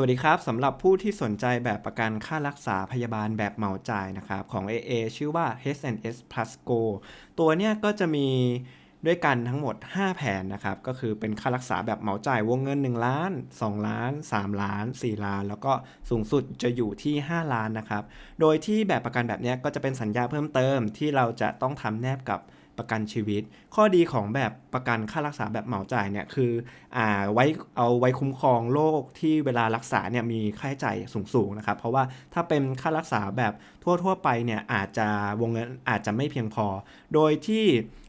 วัสดีครับสำหรับผู้ที่สนใจแบบประกันค่ารักษาพยาบาลแบบเหมาจ่ายนะครับของ AA ชื่อว่า H&S Plus Go ตัวเนี้ยก็จะมีด้วยกันทั้งหมด 5 แผนนะครับ ก็คือเป็นค่ารักษาแบบเหมาจ่ายวงเงิน 1 ล้าน 2 ล้าน 3 ล้าน 4 ล้าน แล้วก็สูงสุดจะอยู่ที่ 5 ล้านนะครับ โดยที่แบบประกันแบบเนี้ยก็จะเป็นสัญญาเพิ่มเติมที่เราจะต้องทำแนบกับ ประกันชีวิต ข้อดีของแบบประกันค่ารักษาแบบเหมาจ่ายเนี่ยคืออ่าไว้เอาไว้คุ้มครองโรคที่เวลารักษาเนี่ยมีค่าใช้จ่ายสูงๆนะครับเพราะว่าถ้าเป็นค่ารักษาแบบทั่วๆไปเนี่ยอาจจะวงเงินอาจจะไม่เพียงพอ โดยที่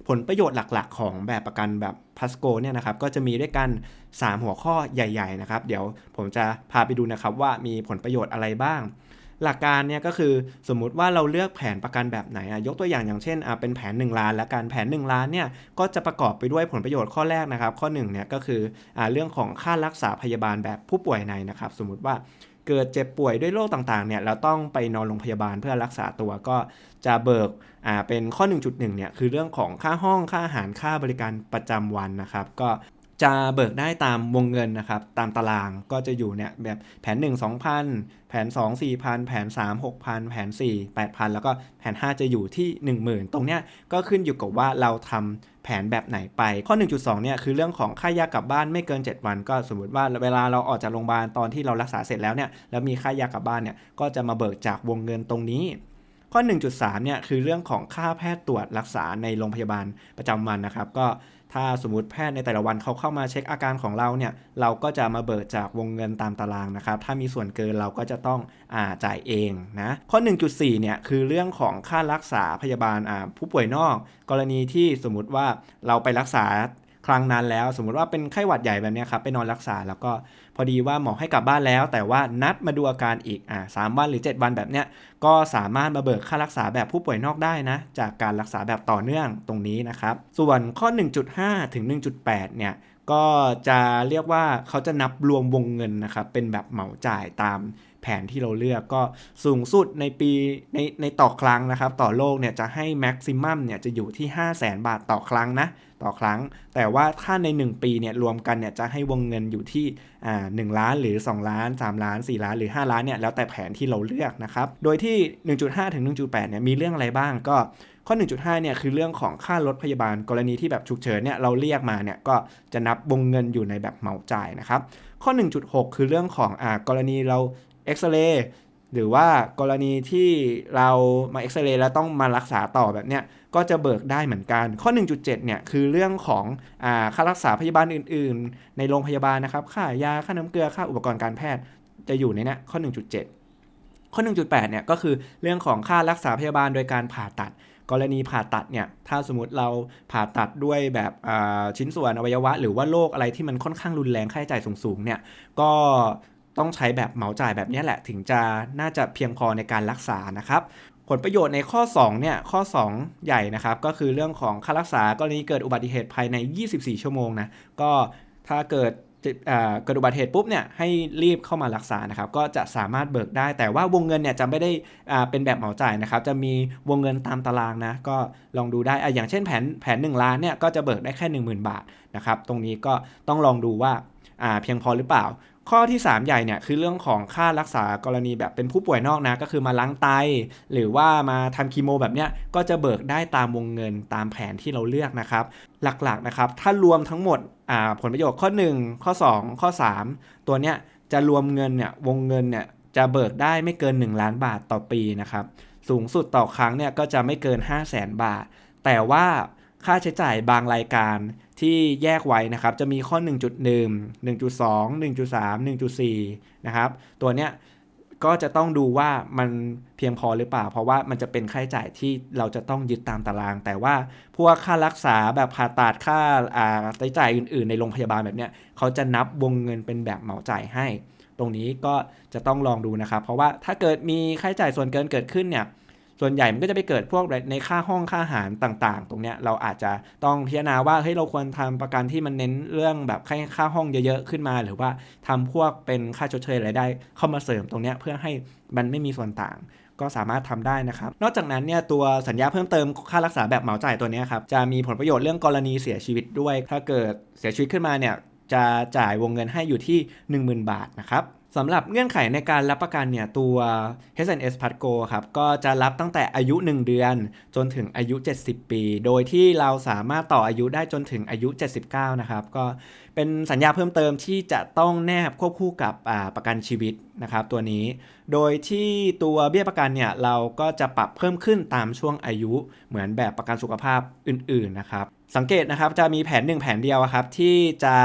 ผลประโยชน์หลักๆ ของแบบประกันแบบพัสโกเนี่ยนะครับก็จะมีด้วยกัน 3 หัวข้อใหญ่ ๆ นะครับ เดี๋ยวผมจะพาไปดูนะครับว่ามีผลประโยชน์อะไรบ้าง หลักการเนี่ยก็คือสมมุติว่าเราเลือกแผนประกันแบบไหนอะยกตัวอย่างอย่างเช่นอะเป็นแผน 1 ล้านและการแผน 1 ล้านเนี่ยก็จะประกอบไปด้วยผลประโยชน์ข้อแรกนะครับ ข้อ1เนี่ยก็คืออ่าเรื่องของค่ารักษาพยาบาลแบบผู้ป่วยในนะครับ สมมุติว่าเกิดเจ็บป่วยด้วยโรคต่างๆเนี่ยเราต้องไปนอนโรงพยาบาลเพื่อรักษาตัวก็จะเบิกอ่าเป็นข้อ 1.1เนี่ยคือเรื่องของค่าห้องค่าอาหารค่าบริการประจำวันนะครับ ก็ จะเบิกได้ตามวงเงินนะครับ ตามตารางก็จะอยู่เนี่ยแบบแผน 1 2,000 แผน 2 4,000 แผน 3 6,000 แผน 4 8,000 แล้วก็แผน 5 จะอยู่ที่ 10,000 ตรงเนี้ยก็ขึ้นอยู่กับว่าเราทำแผนแบบไหนไป ข้อ 1.2 เนี่ยคือเรื่องของค่ายากลับบ้านไม่เกิน 7 วัน ก็สมมติว่าเวลาเราออกจากโรงพยาบาลตอนที่เรารักษาเสร็จแล้วเนี่ยแล้วมีค่ายากลับบ้านเนี่ยก็จะมาเบิกจากวงเงินตรงนี้ ข้อ 1.3เนี่ยคือเรื่องของค่าแพทย์ตรวจรักษาในโรงพยาบาลประจำวันนะครับ ก็ถ้าสมมติแพทย์ในแต่ละวันเขาเข้ามาเช็คอาการของเราเนี่ยเราก็จะมาเบิกจากวงเงินตามตารางนะครับ ถ้ามีส่วนเกินเราก็จะต้องอาจ่ายเองนะข้อ 1.4เนี่ยคือเรื่องของค่ารักษาพยาบาลผู้ป่วยนอก กรณีที่สมมติว่าเราไปรักษา ครั้งนั้นแล้ว สมมุติว่าเป็นไข้หวัดใหญ่แบบนี้ครับไปนอนรักษาแล้วก็พอดีว่าหมอให้กลับบ้านแล้ว แต่ว่านัดมาดูอาการอีกอ่าสามวันหรือ 7 วันแบบเนี้ยก็สามารถมาเบิกค่ารักษาแบบผู้ป่วยนอกได้นะ จากการรักษาแบบต่อเนื่องตรงนี้นะครับ ส่วนข้อ 1.5 ถึง 1.8 เนี่ยก็จะเรียกว่าเขาจะนับรวมวงเงินนะครับเป็นแบบเหมาจ่ายตาม แผนที่เราเลือกก็สูงสุดในปีในในต่อครั้งนะครับ ต่อโลกเนี่ยจะให้แม็กซิมัมเนี่ยจะอยู่ที่ 5 0 0แสนบาทต่อครั้งนะต่อครั้ง แต่ว่าถ้าใน 1 ปีเนี่ยรวมกันเนี่ยจะให้วงเงินอยู่ที่อ่าหล้านหรือ 2 ล้าน 3 ล้าน 4 ล้านหรือ 5 ล้านเนี่ยแล้วแต่แผนที่เราเลือกนะครับ โดยที่ 1.5 ถึง 1.8เนี่ยมีเรื่องอะไรบ้างก็ข้อ 1.5 เนี่ยคือเรื่องของค่ารถพยาบาลกรณีที่แบบฉุกเฉินเนี่ยเราเรียกมาเนี่ยก็จะนับวงเงินอยู่ในแบบเหมาจ่ายนะครับ ข้อ 1.6 คือเรื่องของอ่ากรณีเรา เอ็กซเรย์หรือว่ากรณีที่เรามาเอ็กซเรย์แล้วต้องมารักษาต่อแบบเนี้ยก็จะเบิกได้เหมือนกัน ข้อ 1.7 เนี่ยคือเรื่องของอค่ารักษาพยาบาลอื่น ๆ ในโรงพยาบาลนะครับ ค่ายา ค่าน้ำเกลือ ค่าอุปกรณ์การแพทย์จะอยู่ในนี้ข้อ 1.7 ข้อ 1.8 เนี่ยก็คือเรื่องของค่ารักษาพยาบาลโดยการผ่าตัด กรณีผ่าตัดเนี่ยถ้าสมมติเราผ่าตัดด้วยแบบชิ้นส่วนอวัยวะ หรือว่าโรคอะไรที่มันค่อนข้างรุนแรงค่าใช้จ่ายสูงๆเนี่ยก็ ต้องใช้แบบเหมาจ่ายแบบนี้แหละ ถึงจะน่าจะเพียงพอในการรักษานะครับผลประโยชน์ในข้อ 2 เนี่ย ข้อ 2 ใหญ่นะครับ ก็คือเรื่องของค่ารักษากรณีเกิดอุบัติเหตุภายใน 24 ชั่วโมงนะ ก็ถ้าเกิดเกิดอุบัติเหตุปุ๊บเนี่ย ให้รีบเข้ามารักษานะครับ ก็จะสามารถเบิกได้ แต่ว่าวงเงินเนี่ยจะไม่ได้เป็นแบบเหมาจ่ายนะครับ จะมีวงเงินตามตารางนะ ก็ลองดูได้ออย่างเช่นแผนแผน 1 ล้านเนี่ย ก็จะเบิกได้แค่ 10,000 บาทนะครับ ตรงนี้ก็ต้องลองดูว่าเพียงพอหรือเปล่า ข้อที่ 3 ใหญ่เนี่ยคือเรื่องของค่ารักษากรณีแบบเป็นผู้ป่วยนอกนะก็คือมาล้างไต หรือว่ามาทำคีโมแบบเนี้ยก็จะเบิกได้ตามวงเงินตามแผนที่เราเลือกนะครับ หลักๆนะครับถ้ารวมทั้งหมดผลประโยชน์ข้อ 1 ข้อ 2 ข้อ 3 ตัวเนี้ยจะรวมเงินเนี่ยวงเงินเนี่ยจะเบิกได้ไม่เกิน 1 ล้านบาทต่อปีนะครับสูงสุดต่อครั้งเนี่ยก็จะไม่เกิน 5 0 0แสนบาท แต่ว่าค่าใช้จ่ายบางรายการ ที่แยกไว้นะครับจะมีข้อ 1.1 1.2 1.3 1.4 นะครับ ตัวเนี้ยก็จะต้องดูว่ามันเพียงพอหรือเปล่า เพราะว่ามันจะเป็นค่าใช้จ่ายที่เราจะต้องยึดตามตาราง แต่ว่าพวกค่ารักษาแบบผ่าตัดค่าใช้จ่ายอื่น ๆ ในโรงพยาบาลแบบเนี้ยเขาจะนับวงเงินเป็นแบบเหมาจ่ายให้ ตรงนี้ก็จะต้องลองดูนะครับ เพราะว่าถ้าเกิดมีค่าใช้จ่ายส่วนเกินเกิดขึ้นเนี่ย ส่วนใหญ่มันก็จะไปเกิดพวกในค่าห้องค่าอาหารต่างๆ ตรงเนี้ยเราอาจจะต้องพิจารณาว่าเฮ้ยเราควรทำประกันที่มันเน้นเรื่องแบบค่าค่าห้องเยอะๆขึ้นมา หรือว่าทำพวกเป็นค่าชดเชยรายได้เข้ามาเสริมตรงเนี้ยเพื่อให้มันไม่มีส่วนต่างก็สามารถทำได้นะครับ นอกจากนั้นเนี่ยตัวสัญญาเพิ่มเติมค่ารักษาแบบเหมาจ่ายตัวนี้ครับจะมีผลประโยชน์เรื่องกรณีเสียชีวิตด้วย ถ้าเกิดเสียชีวิตขึ้นมาเนี่ยจะจ่ายวงเงินให้อยู่ที่ 10,000 บาทนะครับ สำหรับเงื่อนไขในการรับประกันเนี่ยตัว H&S p a s c o ครับก็จะรับตั้งแต่อายุ 1 เดือน จนถึงอายุ 70 ปี โดยที่เราสามารถต่ออายุได้จนถึงอายุ 79 นะครับ ก็เป็นสัญญาเพิ่มเติมที่จะต้องแนบควบคู่กับประกันชีวิตนะครับตัวนี้ โดยที่ตัวเบี้ยประกันเนี่ยเราก็จะปรับเพิ่มขึ้นตามช่วงอายุเหมือนแบบประกันสุขภาพอื่นๆนะครับ สังเกตนะครับจะมีแผนหนึ่งแผนเดียวครับที่จะ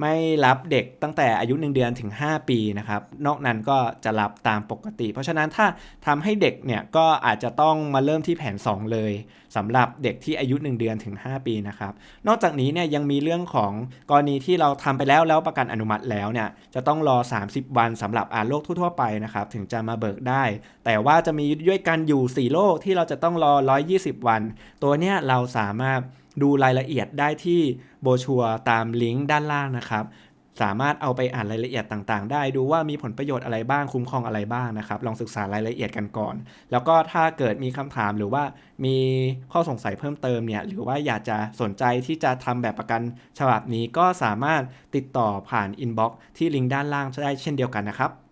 ไม่รับเด็กตั้งแต่อายุ 1 เดือนถึง 5 ปีนะครับนอกนั้นก็จะรับตามปกติ เพราะฉะนั้นถ้าทำให้เด็กเนี่ยก็อาจจะต้องมาเริ่มที่แผน 2 เลยสำหรับเด็กที่อายุ 1 เดือนถึง 5 ปีนะครับนอกจากนี้เนี่ยยังมีเรื่องของกรณีที่เราทำไปแล้วแล้วประกันอนุมัติแล้วเนี่ยจะต้องรอ 30 วันสำหรับอาโรคทั่วไปนะครับถึงจะมาเบิกได้ แต่ว่าจะมีด้วยกันอยู่ 4 โรคที่เราจะต้องรอ 120 วัน ตัวเนี้ยเราสามารถ ดูรายละเอียดได้ที่โบชัวตามลิงก์ด้านล่างนะครับสามารถเอาไปอ่านรายละเอียดต่างๆ ได้ดูว่ามีผลประโยชน์อะไรบ้างคุ้มครองอะไรบ้างนะครับ ลองศึกษารายละเอียดกันก่อน แล้วก็ถ้าเกิดมีคำถามหรือว่ามีข้อสงสัยเพิ่มเติมเนี่ยหรือว่าอยากจะสนใจที่จะทำแบบประกันฉบับนี้ก็สามารถติดต่อผ่านอินบ็อกซ์ที่ลิงก์ด้านล่างได้เช่นเดียวกันนะครับ